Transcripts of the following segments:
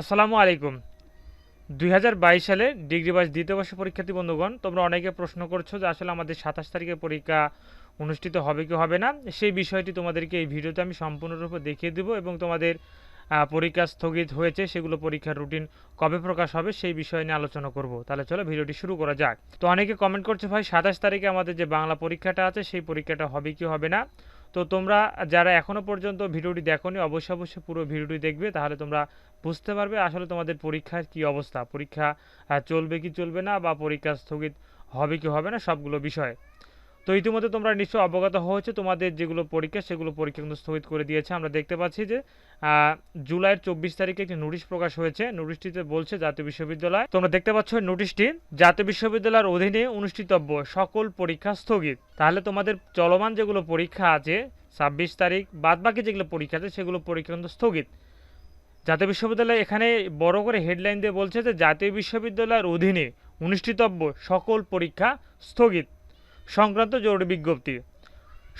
আসসালামু আলাইকুম। দুই হাজার বাইশ সালে ডিগ্রি বাস দ্বিতীয় বর্ষ পরীক্ষার্থী বন্ধুগণ, তোমরা অনেকে প্রশ্ন করছ যে আসলে আমাদের সাতাশ তারিখে পরীক্ষা অনুষ্ঠিত হবে কি হবে না? সেই বিষয়টি তোমাদেরকে এই ভিডিওতে আমি সম্পূর্ণরূপে দেখিয়ে দেবো এবং তোমাদের পরীক্ষা স্থগিত হয়েছে, সেগুলো পরীক্ষার রুটিন কবে প্রকাশ হবে সেই বিষয় নিয়ে আলোচনা করব। তাহলে চলো ভিডিওটি শুরু করা যাক। তো অনেকে কমেন্ট করছে, ভাই, সাতাশ তারিখে আমাদের যে বাংলা পরীক্ষাটা আছে, সেই পরীক্ষাটা হবে কি হবে না? তো তোমরা যারা এখনও পর্যন্ত ভিডিওটি দেখোনি, অবশ্যই অবশ্যই পুরো ভিডিওটি দেখবে, তাহলে তোমরা বুঝতে পারবে আসলে তোমাদের পরীক্ষার কি অবস্থা। পরীক্ষা চলবে কি চলবে না বা পরীক্ষা স্থগিত হবে কি হবে না, সবগুলো বিষয়। তো ইতিমধ্যে তোমরা নিশ্চয় অবগত হয়েছে, তোমাদের যেগুলো পরীক্ষা, সেগুলো পরীক্ষা কিন্তু স্থগিত করে দিয়েছে। আমরা দেখতে পাচ্ছি যে জুলাইয়ের চব্বিশ তারিখে একটি নোটিশ প্রকাশ হয়েছে। নোটিশটিতে বলছে জাতীয় বিশ্ববিদ্যালয়, তোমরা দেখতে পাচ্ছ নোটিশটি, জাতীয় বিশ্ববিদ্যালয়ের অধীনে অনুষ্ঠিতব্য, সকল পরীক্ষা স্থগিত। তাহলে তোমাদের চলমান যেগুলো পরীক্ষা আছে, ছাব্বিশ তারিখ বাদ বাকি যেগুলো পরীক্ষা আছে, সেগুলো পরীক্ষা কিন্তু স্থগিত। জাতীয় বিশ্ববিদ্যালয় এখানে বড় করে হেডলাইন দিয়ে বলছে যে, জাতীয় বিশ্ববিদ্যালয়ের অধীনে অনুষ্ঠিতব্য সকল পরীক্ষা স্থগিত। সংক্রান্ত জরুরি বিজ্ঞপ্তি।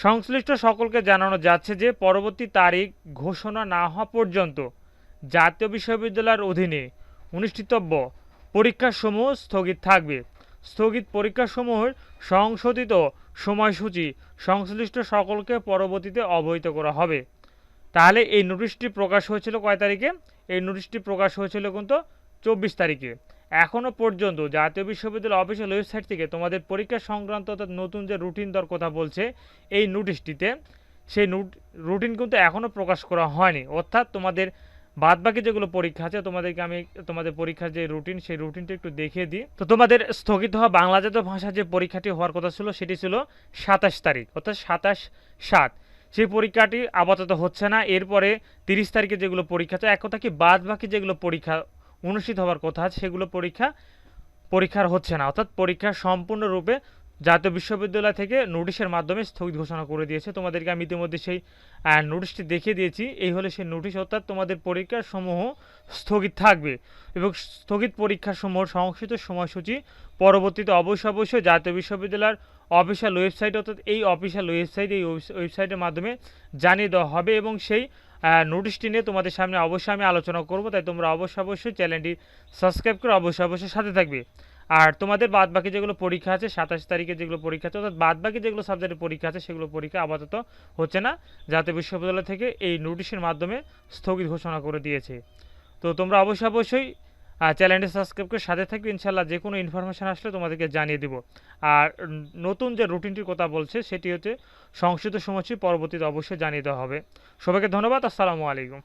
সংশ্লিষ্ট সকলকে জানানো যাচ্ছে যে পরবর্তী তারিখ ঘোষণা না হওয়া পর্যন্ত জাতীয় বিশ্ববিদ্যালয়ের অধীনে অনুষ্ঠিতব্য পরীক্ষাসমূহ স্থগিত থাকবে। স্থগিত পরীক্ষাসমূহের সংশোধিত সময়সূচি সংশ্লিষ্ট সকলকে পরবর্তীতে অবহিত করা হবে। তাহলে এই নোটিশটি প্রকাশ হয়েছিল কয় তারিখে? এই নোটিশটি প্রকাশ হয়েছিল কিন্তু চব্বিশ তারিখে। এখনও পর্যন্ত জাতীয় বিশ্ববিদ্যালয় অফিসিয়াল ওয়েবসাইট থেকে তোমাদের পরীক্ষা সংক্রান্ত অর্থাৎ নতুন যে রুটিন দর কথা বলছে, এই নোটিশটিতে সেই রুটিন কিন্তু এখনও প্রকাশ করা হয়নি। অর্থাৎ তোমাদের বাদবাকি যেগুলো পরীক্ষা আছে, তোমাদেরকে আমি তোমাদের পরীক্ষার যে রুটিন, সেই রুটিনটা একটু দেখিয়ে দিই। তো তোমাদের স্থগিত হওয়া বাংলা জাতীয় ভাষার যে পরীক্ষাটি হওয়ার কথা ছিল, সেটি ছিল সাতাশ তারিখ, অর্থাৎ সাতাশ সাত। সেই পরীক্ষাটি আপাতত হচ্ছে না। এরপরে তিরিশ তারিখে যেগুলো পরীক্ষা আছে, এক কথা কি বাদ বাকি যেগুলো পরীক্ষা অনুষ্ঠিত হওয়ার কথা সেগুলো পরীক্ষা, পরীক্ষার হচ্ছে না। অর্থাৎ পরীক্ষা সম্পূর্ণরূপে জাতীয় বিশ্ববিদ্যালয় থেকে নোটিশের মাধ্যমে স্থগিত ঘোষণা করে দিয়েছে। তোমাদেরকে আমি ইতিমধ্যে সেই নোটিশটি দেখিয়ে দিয়েছি। এই হলে সেই নোটিশ, অর্থাৎ তোমাদের পরীক্ষার সমূহ স্থগিত থাকবে এবং স্থগিত পরীক্ষার সমূহ সংশ্লিষ্ট সময়সূচি পরবর্তীতে অবশ্যই অবশ্যই জাতীয় বিশ্ববিদ্যালয়ের অফিসিয়াল ওয়েবসাইট, অর্থাৎ এই অফিসিয়াল ওয়েবসাইট, এই ওয়েবস- ওয়েবসাইটের মাধ্যমে জানিয়ে দেওয়া হবে এবং সেই নোটিশটি নিয়ে তোমাদের সামনে অবশ্যই আমি আলোচনা করব, তাই তোমরা অবশ্যই অবশ্যই চ্যানেলটি সাবস্ক্রাইব করে অবশ্যই অবশ্যই সাথে থাকবে। আর তোমাদের বাদ বাকি যেগুলো পরীক্ষা আছে, সাতাশ তারিখে যেগুলো পরীক্ষা আছে, অর্থাৎ বাদ বাকি যেগুলো সাবজেক্টের পরীক্ষা আছে, সেগুলো পরীক্ষা আপাতত হচ্ছে না। জাতীয় বিশ্ববিদ্যালয় থেকে এই নোটিশের মাধ্যমে স্থগিত ঘোষণা করে দিয়েছে। তো তোমরা অবশ্যই অবশ্যই চ্যানেলটি সাবস্ক্রাইব করে সাথে থাকবে ইনশাল্লাহ যে কোনো ইনফরমেশান আসলে তোমাদেরকে জানিয়ে দিব। আর নতুন যে রুটিনটির কথা বলছে, সেটি হচ্ছে সংশোধিত সময়সূচি পরবর্তীতে অবশ্যই জানিয়ে দেওয়া হবে। সবাইকে ধন্যবাদ, আসসালামু আলাইকুম।